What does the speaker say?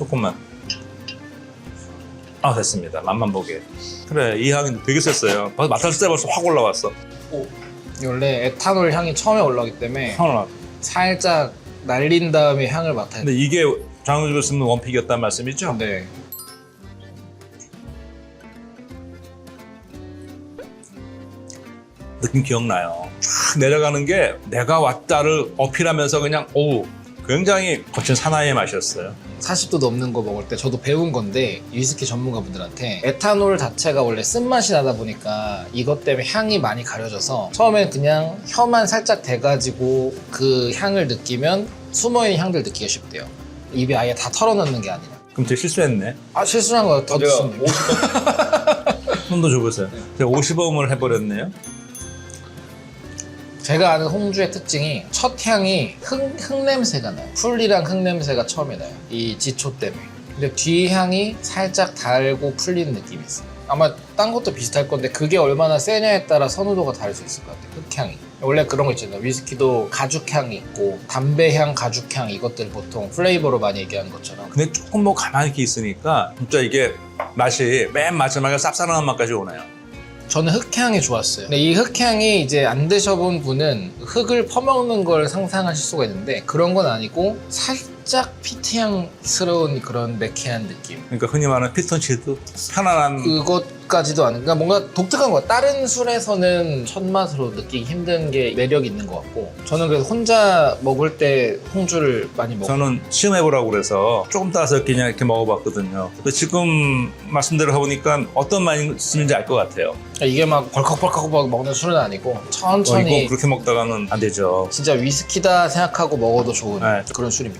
조금만. 아 됐습니다. 맛만 보게. 그래 이 향이 되게 셌어요. 맡았을 때 벌써 확 올라왔어. 원래 에탄올 향이 처음에 올라오기 때문에 향 올라. 살짝 날린 다음에 향을 맡아야 근데. 이게 장우주가 쓰는 원픽이었단 말씀이죠? 네. 느낌 기억나요. 쫙 내려가는 게 내가 왔다를 어필하면서 그냥 오 굉장히 거친 사나이의 맛이었어요. 40도 넘는 거 먹을 때 저도 배운 건데 위스키 전문가분들한테 에탄올 자체가 원래 쓴맛이 나다 보니까 이것 때문에 향이 많이 가려져서 처음엔 그냥 혀만 살짝 대가지고 그 향을 느끼면 숨어있는 향들 느끼기 쉽대요. 입에 아예 다 털어넣는 게 아니라. 그럼 제가 실수했네. 아 실수한 거더 드시면 돼요. 손도 줘보세요. 제가 50원을 해버렸네요. 제가 아는 홍주의 특징이 첫 향이 흙, 흙 냄새가 나요. 풀이랑 흙 냄새가 처음에 나요. 이 지초 때문에. 근데 뒤 향이 살짝 달고 풀리는 느낌이 있어요. 아마 딴 것도 비슷할 건데 그게 얼마나 세냐에 따라 선호도가 다를 수 있을 것 같아요. 흙향이. 원래 그런 거 있잖아요. 위스키도 가죽향이 있고 담배향, 가죽향 이것들 보통 플레이버로 많이 얘기하는 것처럼 근데 조금 뭐 가만히 있으니까 진짜 이게 맛이 맨 마지막에 쌉싸름한 맛까지 오네요. 저는 흙향이 좋았어요. 근데 이 흙향이 이제 안 드셔본 분은 흙을 퍼먹는 걸 상상하실 수가 있는데 그런 건 아니고 살짝 피트향스러운 그런 매캐한 느낌. 그러니까 흔히 말하는 피스톤치드 편안한 그것까지도 아닌, 그러니까 뭔가 독특한 것 같아요. 다른 술에서는 첫 맛으로 느끼기 힘든 게 매력이 있는 것 같고 저는 그래서 혼자 먹을 때 홍주를 많이 먹어요. 저는 시음해보라고 그래서 조금 따서 그냥 이렇게 먹어봤거든요. 근데 지금 말씀대로 해보니까 어떤 말씀인지 알 것 같아요. 그러니까 이게 막 벌컥벌컥 막 먹는 술은 아니고 어, 천천히 이거 그렇게 먹다가는 안 되죠. 진짜 위스키다 생각하고 먹어도 좋은 네. 그런 술입니다.